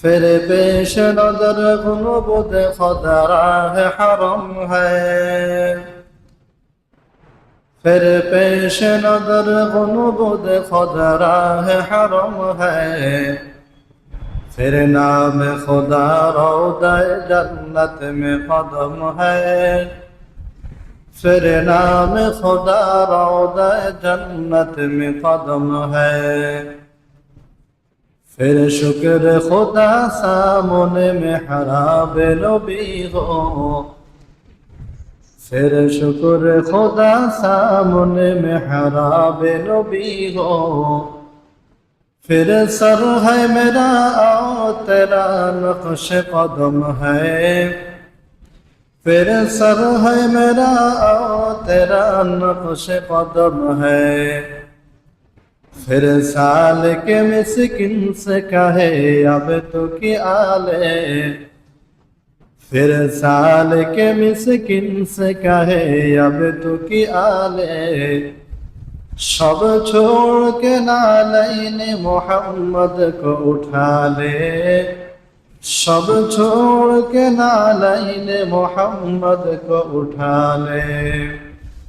پھر پیش نظر گنبو دے حرم ہے نظر پیش نظر دے خدرا ہے حرم ہے پھر نام خدا رودہ جنت میں قدم ہے پھر نام خدا رودہ جنت میں قدم ہے ফের শুকর খোদা সামনে মে হারাবে নবী হো ফের শুকর খোদা সামনে মে হারাবে নবী হো ফির সর है मेरा आओ तेरा नक्श कदम है फिर सर है मेरा आओ तेरा नक्श कदम है फिर साल के मिसकिन से कहे अब तो कि आले फिर साल के मिसकिन से कहे अब तो कि आले सब छोड़ के नालैने मोहम्मद को उठा ले सब छोड़ के नालैने मोहम्मद को उठा ले